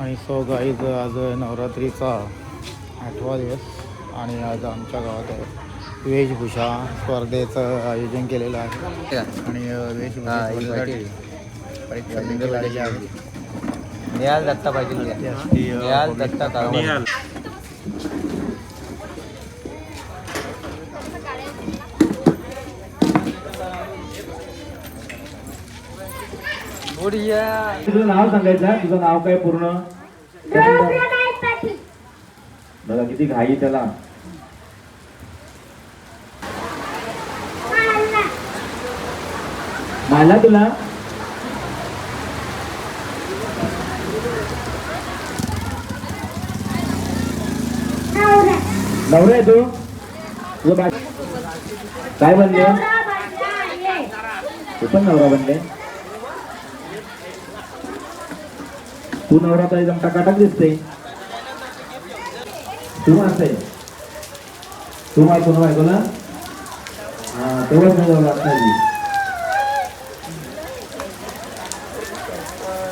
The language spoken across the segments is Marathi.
आणि सो गाईज आज नवरात्रीचा आठवा दिवस आणि आज आमच्या गावात वेशभूषा स्पर्धेचं आयोजन केलेलं आहे. आणि वेशभूषा निहाल दत्ता टी निहाल दत्ता तुझं नाव सांगायचं तुझं नाव काय पूर्ण? बघा किती घाई त्याला. मारला तुला? नवरा. आहे तू? तुझं काय बनले? तू पण नवरा बनले. तू नवरा तर एकदम टकाटक दिसते तू मारते तू मारतो ना हा तेवढंच नाही जाऊ लागतं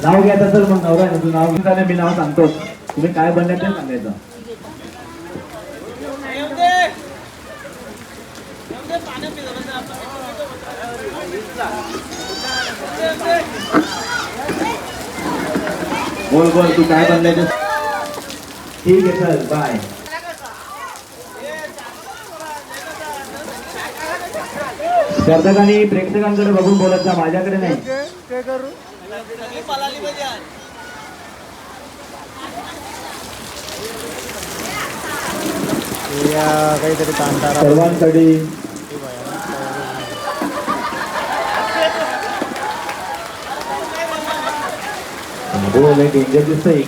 नाव घ्यायचं असेल मग नवरा आहे तू नाव घेताना मी नाव सांगतो. तुम्ही काय बनले ते सांगायचं. बोल बोल तू काय बनले ते? ठीक आहे चल बाय स्पर्धकांनी प्रेक्षकांकडे बघून बोलत जा माझ्याकडे नाही. या काहीतरी कांतारा सर्वांकडे बोल एक डेंजर दिसतंय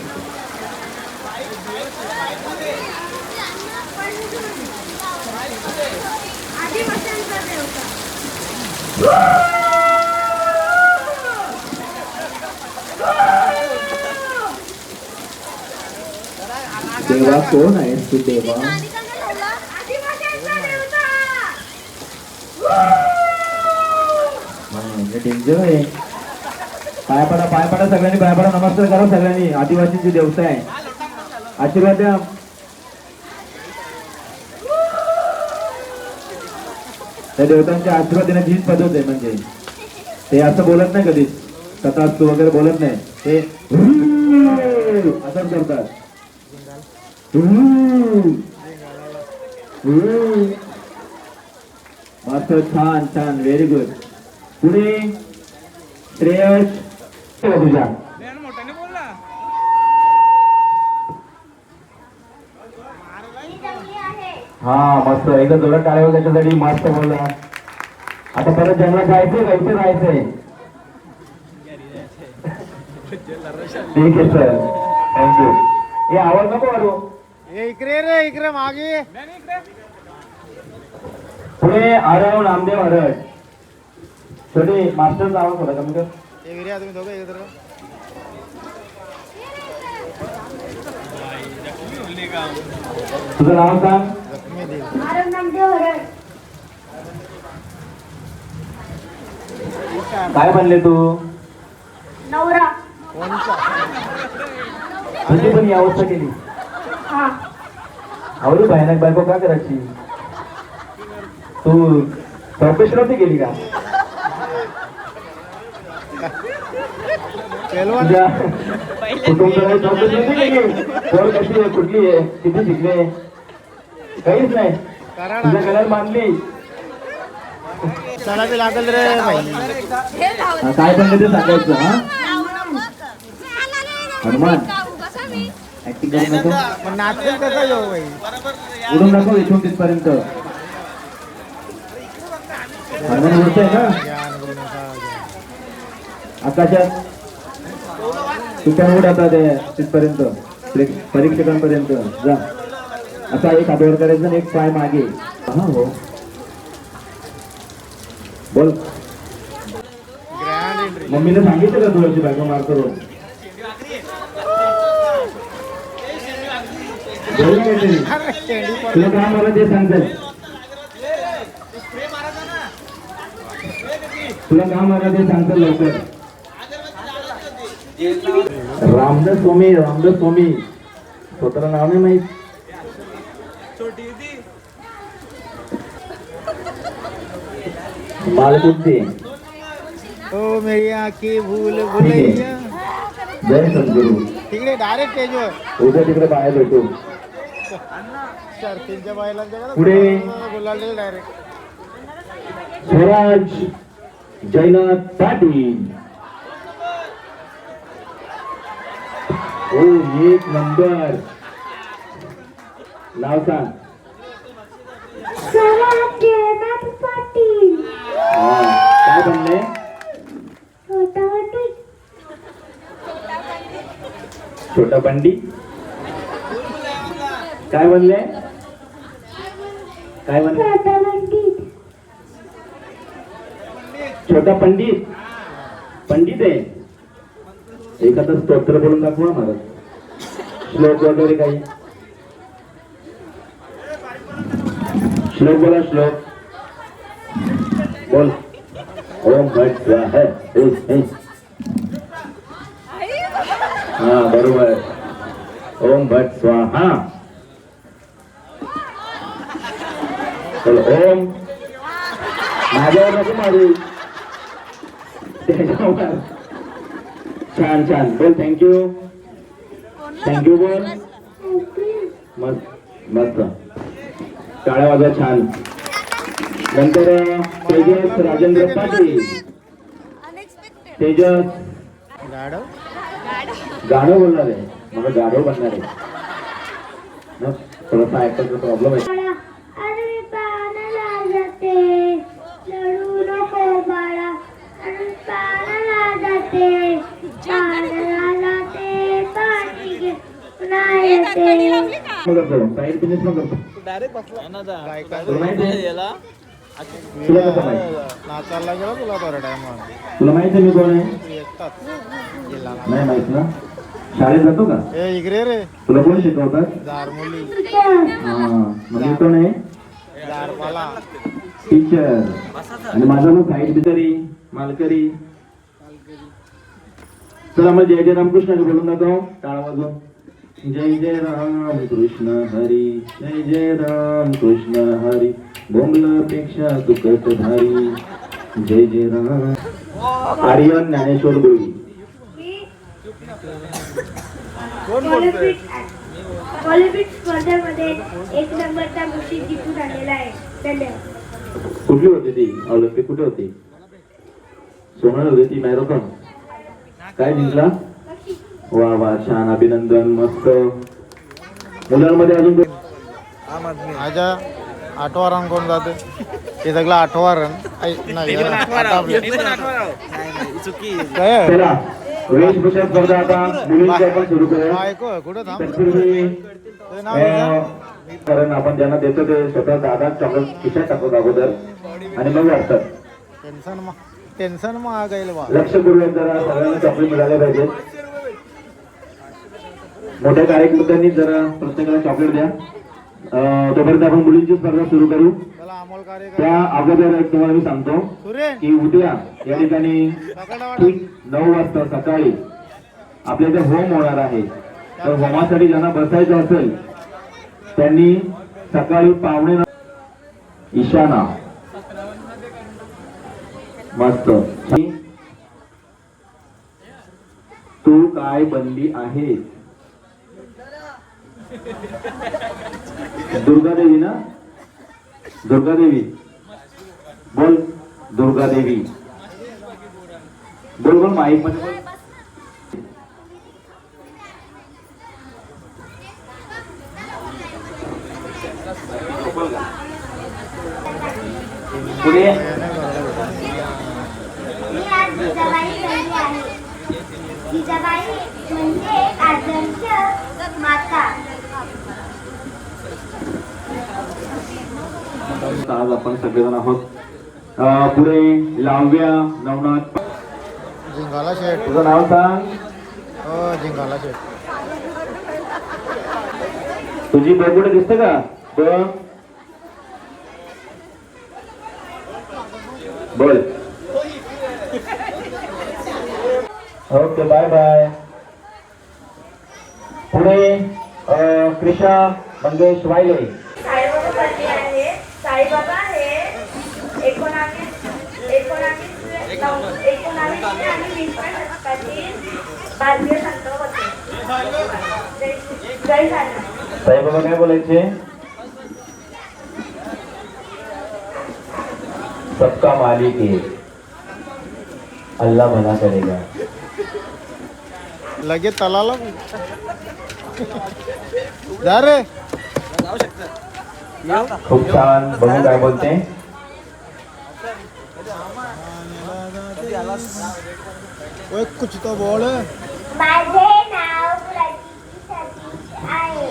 देवा कोण आहेस तू देवा डेंजर आहे पाय पडा पाय पडा सगळ्यांनी पाय पडा नमस्कार करा सगळ्यांनी. आदिवासींचे देवता आहे. आशीर्वाद द्या. त्या देवतांच्या आशीर्वाद देण्याची हीच पद्धत आहे म्हणजे. ते असं बोलत नाही कधीच तथास्तू वगैरे बोलत नाही. ते असं करतात. मस्त छान छान व्हेरी गुड पुढे श्रेयस तुझ्या? हा मस्त. एकदा जोरात टाळ्या त्याच्यासाठी. मस्त बोलला. आता परत जंगलात जायचंय का इथे राहायचंय ठीक आहे सर थँक्यू हे आवाज नको मारू. इकडे रे इकडे मागे. पुढे आरव नामदेव हरड. छोटे मास्टरचा आवाज थोडा तुम्ही दोघं एकत्र तुझं नाव सांग. जखमी देव. काय बनले तू? नवरा. कोणचा? तुझी पण ही अवस्था केली. हा. आवडी भयानक बायको का करायची? तू नव्हती केली का पेलवान तुझ्या कुटुंबाला चौकशी नव्हती केली पोर कशी आहे कुठली आहे किती शिकले काहीच नाही. तुझ्या गळ्यात मानली. चला लागल रे भाई हा, काय बनले ते सांगायचं हा? हनुमान. ऍक्टिंग करू नको पण नाचेल कसा भाई उडून दाखव इथून तिथपर्यंत. हनुमान उडतंय ना? आकाशात. तू पण आता ते तिथपर्यंत परीक्षकांपर्यंत जा. असा एक आंबेडकर करायचा एक पाय मागे. हा हो. बोल. मम्मीने सांगितलं का तुळशी बायको मारतो रोज तुला काय मला ते सांगतात तुला काय मला ते सांगतात लवकर. रामदास स्वामी रामदास स्वामी. स्वतःला नाव नाही माहीत. ओ आखी भूल भुलैया. जय सद्गुरू तिकडे डायरेक्ट स्टेजवर उद्या तिकडे बाहेर भेटू. पुढे. गुलाल डायरेक्ट स्वराज जयनाथ पाटील. हो एक नंबर. नाव सांग. पाटील. काय बनले छोटा पंडित काय बनले काय बनले छोटा पंडित. छोटा पंडित. पंडित आहे. एखादं स्तोत्र बोलून दाखवा महाराज श्लोक वगैरे काही. श्लोक बोला श्लोक. बोल. ओम भट हा बरोबर. ओम भट स्वाहा बोल ओम. माझ्यावर नको मारू. त्याच्यावर. छान छान. बोल थँक्यू थँक्यू बोल. मस्त मस्त. टाळ्या वाजवा छान. नंतर तेजस राजेंद्र पाटील. तेजस. गाणं बोलणार. आहे मला गाढव बनणार. आहे थोडासा ऐकायचा प्रॉब्लेम आहे. साईड बिझनेस करतो तुला आहे नाचायला गेला तुला बरं टाइम तुला माहिती आहे मी कोण आहे नाही माहीत ना शाळेत जातो का ए इकडे रे तुला कोण शिकवतात जारमुली कोण आहे टीचर आणि माझा मग साईड बिचारी मालकरी चला मग जय जय रामकृष्ण बोलून जातो टाळा वाजून जय जय राम कृष्ण हरी जय जय राम कृष्ण हरी बोंबलापेक्षा तुकट भारी जय जय राम. आर्यन ज्ञानेश्वर गुरुजी ऑलिम्पिक ऑलिम्पिक स्पर्धेमध्ये एक नंबरचा बक्षीस जिंकून आलेला आहे. धन्यवाद. कुठली होती ती? ऑलिम्पिक कुठे होती? सोनळ होती ती मॅरेथॉन. काय जिंकला? वा वा छान अभिनंदन मस्त. मुलांमध्ये अजून? माझ्या आठवा रन कोण जाते? ते सगळं आठवा रन ऐ, नाही आता आपलं. काय? चला वेशभूषा स्पर्धा आता मुलींची आपण सुरू करूया. कुठं थांब. कारण आपण ज्यांना देतो ते स्वतः दादा चॉकलेट खिशात टाकतात अगोदर. आणि मग वाटतात टेन्शन मा टेन्शन महागाईल लक्ष करूयात जरा सगळ्यांना चॉकलेट मिळाले पाहिजे. मोठ्या कार्यकर्त्यांनी जरा प्रत्येकाला चॉकलेट द्या. तोपर्यंत आपण मुलींची स्पर्धा सुरू करू. त्या अगोदर एक तुम्हाला मी सांगतो की उद्या या ठिकाणी. ठीक नऊ वाजता सकाळी आपल्या इथे होम होणार आहे. तर होमासाठी ज्यांना बसायचं असेल त्यांनी सकाळी नऊ- ईशाना. मस्त. तू काय बनली आहे? दुर्गादेवी ना? दुर्गादेवी. बोल दुर्गादेवी. बोल बोल माईकमध्ये बोल. पुढे. जिजाबाई म्हणजे आदर्श माता. आज आपण सगळेजण आहोत. पुढे लाव्या नवनाथ. जिंगाला शेट तुझं नाव सांग. जिंगाला शेट तुझी बघुडे दिसते का? बघ. बोल. Okay bye bye. अं, कृष्णा मंगेश वायले. साईनाथ साईबाबा काय बोलायचे सबका मालिक है अल्लाह भला करेगा। लगे तलाला जा रे। खूप छान बघू काय बोलते ओए कुछ तो बोल माझे नाव प्रतीकी सतीश आहे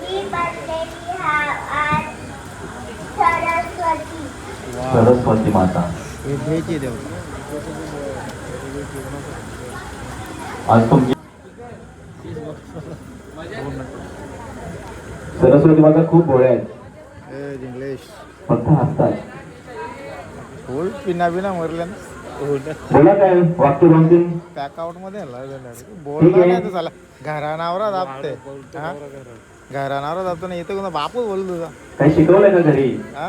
मी बनलेली हा आज सरस्वती सरस्वती माता. भेटी देव आज तुमची सरस्वती माता खूप भोळे आहेत. ए इंग्लिश फक्त हसतात. फुल पिना बिना मरले ना. बोला काय? वाक्य दोन तीन? पॅकआउटमध्ये बोलला. नाही झाला. घरानावर दाबते हा? घरानावर दाबतो ना इथं कोणता बापूच बोल तुझा काही शिकवलंय का घरी? हा?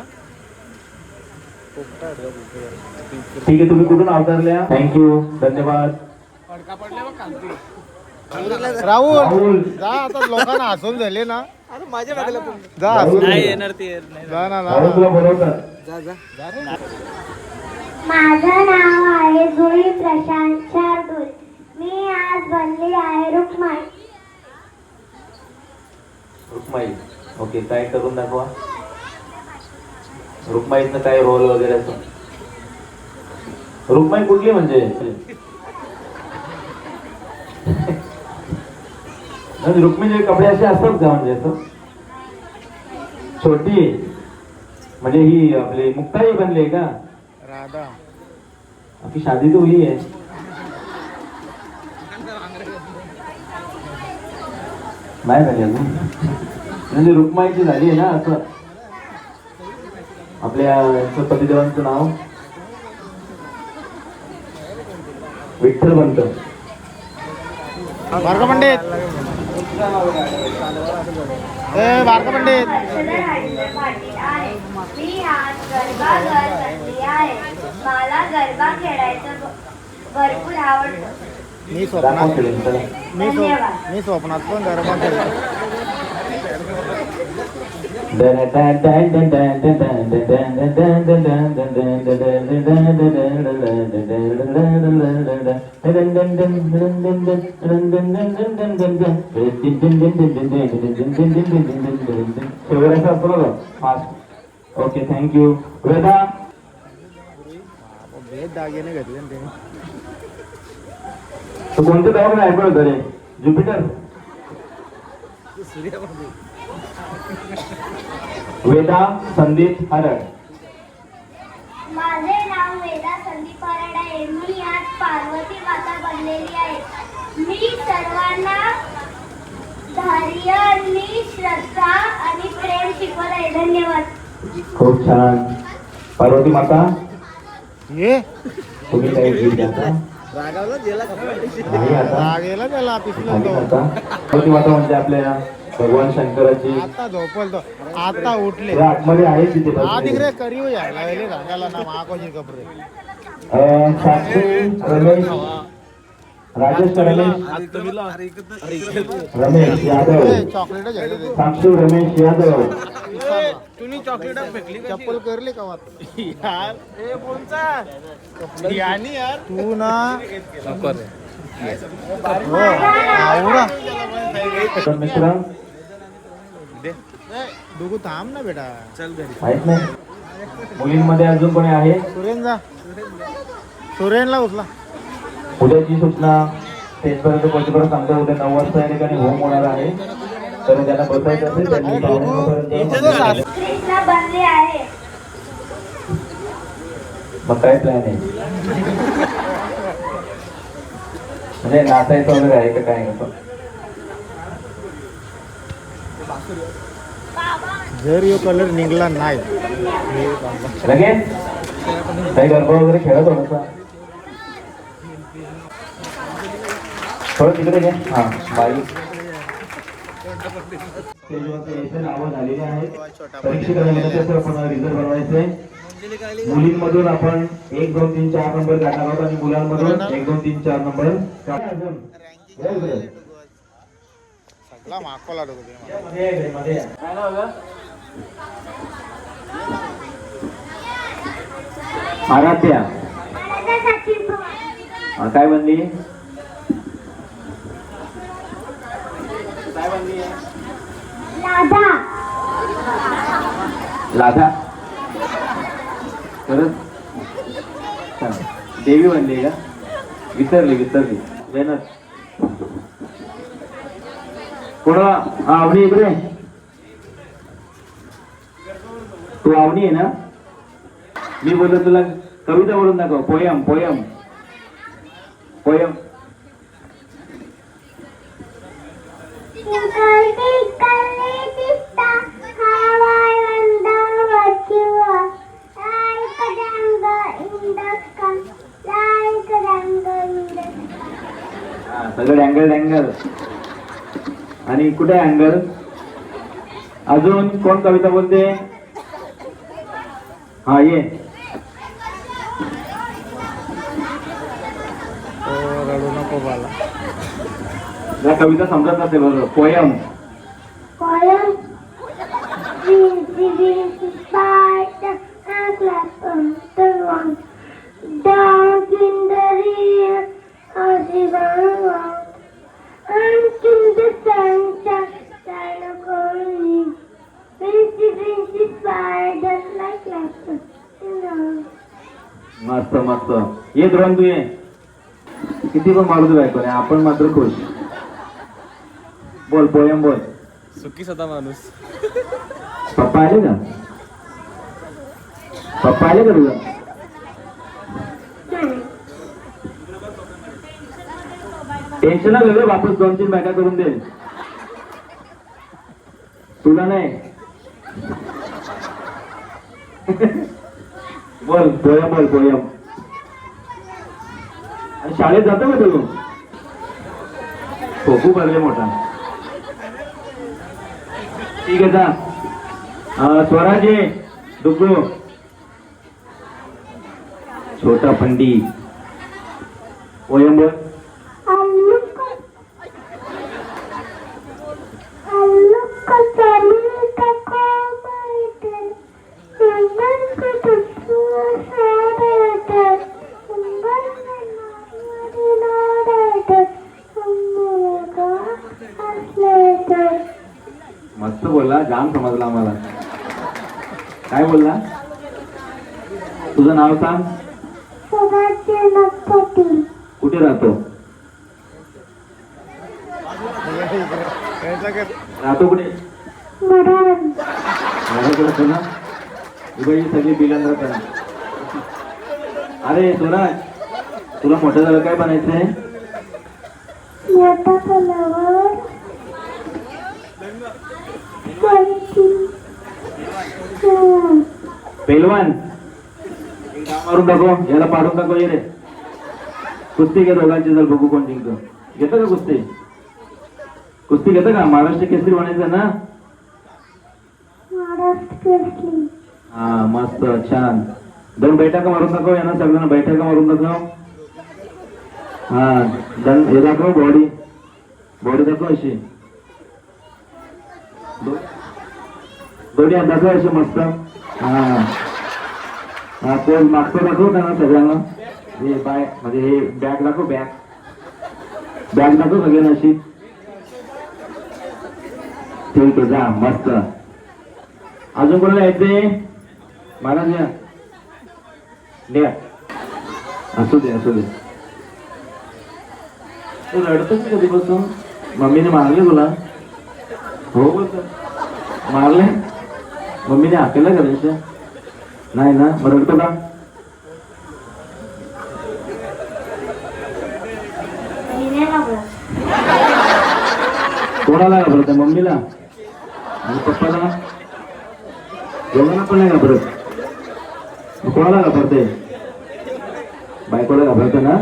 ठीक आहे तुम्ही कुठून अवतरल्या? थँक्यू धन्यवाद. राहुल राहुल. जा आता. लोकांना हसून झाले ना. जा हसून. जा ना राहुल जा बोलवतात माझं नाव आहे जुई प्रशांत शार्दूल. मी आज बनली आहे रुक्माई. रुक्माई. ओके काय करून दाखवा? रुक्माईचं काय रोल वगैरे असं? रुक्माई कुठली म्हणजे? रुक्मिणीचे कपडे असे असतात का म्हणजे असं? छोटी. म्हणजे ही आपली मुक्ताई बनली आहे का? राधा. आपकी शादी तो हुई है। नाही झाली अजून म्हणजे रुक्माईची झाली आहे ना असं आपल्या याचं पतिदेवांचं नाव विठ्ठल बनत बारका पंडित। ए बारका पंडित। मला गरबा खेळायचं भरपूर आवडतं. मी स्वप्नात. मी स्व- मी स्वप्नात पण गरबा खेळतो. Okay thank you Veda. भेट दागिने घेतले ना त्याने. तू कोणत्या दवाखान्यात ऍडमिट होता रे ज्युपिटर? वेदा संदीप हरड. माझे नाव वेदा संदीप पराड आहे. मी आज पार्वती माता बनलेली आहे. मी सर्वांना धैर्य आणि श्रद्धा आणि प्रेम शिकवत आहे. धन्यवाद. खूप छान. पार्वती माता ये? तुम्ही काही गीत गाता नाही आता. लागेला त्याला पिसलं नाही तो. आता? पार्वती माता म्हणजे आपल्या भगवान शंकराची? आता झोपल तो आता उठले. हे आतमध्ये आहे तिथे हा करीव यायला. वेले सांगायला ना महाकोजी कपडे अं, साक्षी रमेश राजेश रमेश रमेश यादव. साक्षी रमेश यादव. तुम्ही चॉकलेट फेकली चप्पल करली का यार. यानी यार. तू ना मित्र थांब ना बेटा. नाही. मुलींमध्ये अजून कोणी आहे? सुरेन जा. सुरेनला उचला. उद्याची सूचना स्टेजपर्यंत पोहोचेपर्यंत सांगतो उद्या नऊ वाजता या ठिकाणी होम होणार आहे. तर ज्यांना बसायचं असेल त्यांनी मग काय प्लॅन आहे? म्हणजे नाचायचं वगैरे आहे का काय? असं जर यो कलर निघला नाही. लगेच? काही गरबा वगैरे खेळत थोडंसं थोडं तिकडे घे. हा बाई. स्टेजवरती यायचे नावं झालेली आहेत परीक्षेकडे विनंती आपण रिझल्ट बनवायचे मुलींमधून आपण एक दोन तीन चार नंबर काढणार आहोत आणि मुलांमधून एक दोन तीन चार नंबर काढणार आहोत. या इकडे. सगळा मागोला डोकं या मध्ये या इकडे, मध्ये या. काय नाव गं? आराध्या आराध्या सचिन पवार हा, काय म्हणली काय म्हणली लाधा परत हा, देवी म्हणली का? विसरली विसरली. वेनस. कोणा हा आवनी इकडे. तू आवनी आहे ना? मी बोललो तुला कविता बोलून दाखव. Poem poem. पोयम. कळते अँगल अँगल आणि कुठे अँगल अजून कोण कविता बोलते? हा ये. रडू नको बाला या कविता समजत नसेल बरोबर पोयम. मस्त मस्त. ये द्रोण तू ये. किती पण मारू दे बायकोने आपण मात्र खुश. बोल पोयम बोल. सुखी सदा माणूस. पप्पा आले का? पप्पा आले का तुझा? टेन्शन ना वेगळं वापस दोन तीन बॅगा करून दे. तुला नाही. बोल पोयम बोल पोयम आणि शाळेत जातो का तू? हो, खोकू भरले मोठा. ठीक आहे जा. स्वराजे स्वराज छोटा पंडित पोयम बोल. नाव सांग. कुठे राहतो? राहतो कुठे? ना? सगळी बिलन राहतात अरे सोराज तुला मोठं झालं काय बनायचंय? Yata पेलवान. मारून दाखव याला पाडून दाखव ये रे. कुस्ती घे दोघांची जर बघू कोण जिंकतो. घेतं का कुस्ती? कुस्ती घेतं का? महाराष्ट्र केसरी बनायचं ना? हा मस्त छान. दोन बैठका मारून दाखव यांना सगळ्यांना बैठका मारून दाखव. हा दन हे दाखव बॉडी बॉडी दाखव अशी. दोन्ही दाखव अशी मस्त. हा. कोण मागतो मागचं दाखव सगळ्यांना? हे बाय म्हणजे हे बॅग दाखव बॅग बॅग दाखव सगळ्यांना अशी ठीक आहे जा मस्त. अजून कोणाला यायचंय? महाराज या द्या. असू दे असू दे. तू रडतोस का कधीपासून? मम्मीने मारले तुला? हो बोलतो. मारले? मम्मीने हाकेला का त्यांच्या? नाही ना? मग रडतो का? कोणाला घाबरत मम्मीला? आणि पप्पाला? दोघांना पण नाही घाबरत. कोणाला घाबरते? बायकोला घाबरते ना?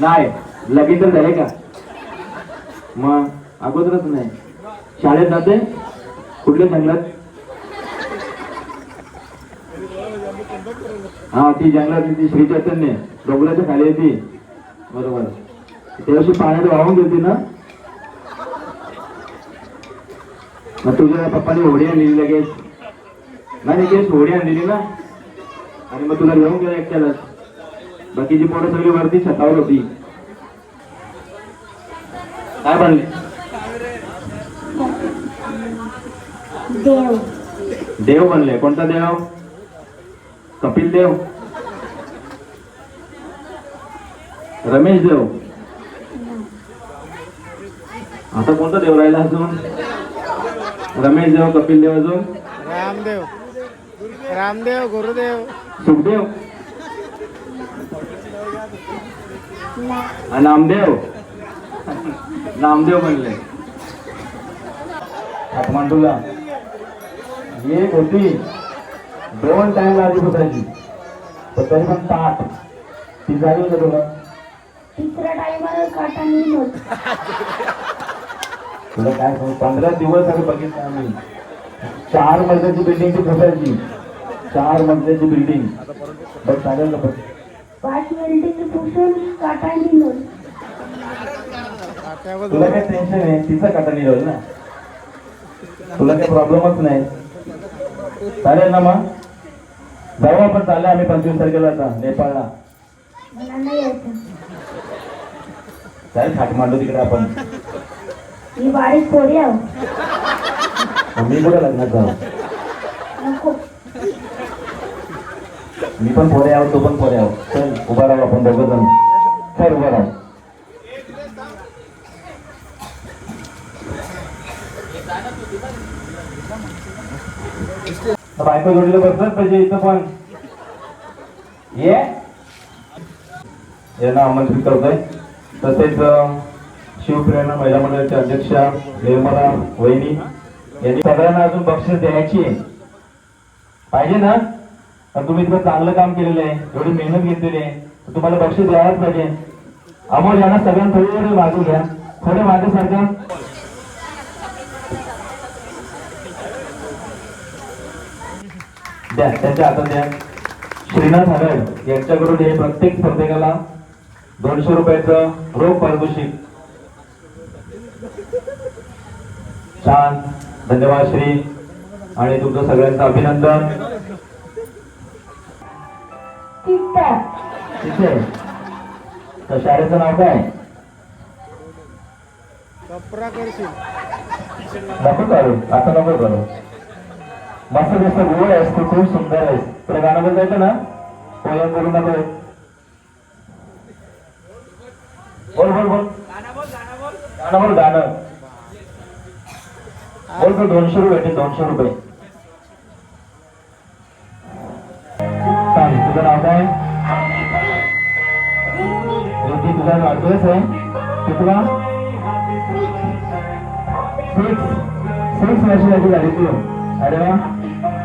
नाही. लगेच तर झाले का? मग अगोदरच नाही. शाळेत जाते? कुठले सांगलात हा ती जंगलातली ती श्री चैतन्य. डोंगराच्या खाली आहे ती बरोबर. त्या वर्षी पाण्यात वाहून गेली ना? मग तुझ्या पप्पाने होडी आणलेली लगेच. नाही लगेच होडी आणलेली ना? आणि मग तुला घेऊन गेला एकट्यालाच बाकीची पोरं सगळी वरती छतावर होती. काय बनले देव. देव बनले कोणता देव? कपिल देव रमेश देव. आता कोणता देव राहिला अजून? रमेश देव कपिल देव अजून? रामदेव. रामदेव गुरुदेव. सुखदेव. नामदेव. नामदेव बनले काठमांडूला एक होती. दोन टाइम लागली बसायची पण तरी पण ताट. ती झाली का तुला? तिसऱ्या तुला काय सांगू? पंधरा दिवस आम्ही बघितलं आम्ही. चार मजल्याची बिल्डिंग ती बसायची चार मजल्याची बिल्डिंग बघ सांगेल का बघ पाच पुसून काट्यावर तुला काय टेन्शन आहे? तिचा काटा निघाल ना. तुला काही प्रॉब्लेमच नाही. चालेल ना मग? जाऊ आपण चालले आम्ही पंचवीस तारखेला आता नेपाळला. चालेल खाट मांडू तिकडे आपण. ही बारीक पोरी आहो. मी कुठे लग्नात जाऊ? मी पण पोरे आहोत तो पण पोरे आहोत चल उभा राहू आपण दोघं जण. चल उभा राहू तर बायको जोडीला बसलंच पाहिजे इथं पण. ये. यांना आमंत्रित करतोय तसेच शिवप्रेरणा महिला मंडळाच्या अध्यक्षा निर्मला वहिनी यांनी सगळ्यांना अजून बक्षीस द्यायची आहे. पाहिजे ना? पण तुम्ही इतकं चांगलं काम केलेलं आहे एवढी मेहनत घेतलेली आहे तुम्हाला बक्षीस द्यायलाच पाहिजे. अमोल यांना सगळ्यांना थोडी थोडे मागे घ्या. थोडे मागे सारखं द्या त्यांच्या हातात द्या. श्रीनाथ हरळ यांच्याकडून हे प्रत्येक स्पर्धकाला दोनशे रुपयाचं रोख पारितोषिक. छान. धन्यवाद श्री. आणि तुमचं सगळ्यांचं अभिनंदन. तर शाळेचं नाव काय? नको करू आता नको करू मस्त दिसत गोड आहेस तू खूप सुंदर आहेस. तुला गाणं बोलायचं ना? पोयम बोलू नको बोल बोल बोल. गाणं बोल गाणं. बोल तू दोनशे रुपये भेटेल दोनशे रुपये. सांग तुझं नाव काय? ज्योती तुझा वाढतोयच आहे? तुला सिक्स सिक्स वर्षासाठी झाली तू. अरे वा.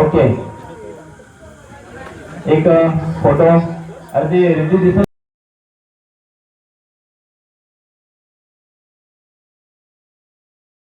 ओके एक फोटो अरे रिद्धि दिसत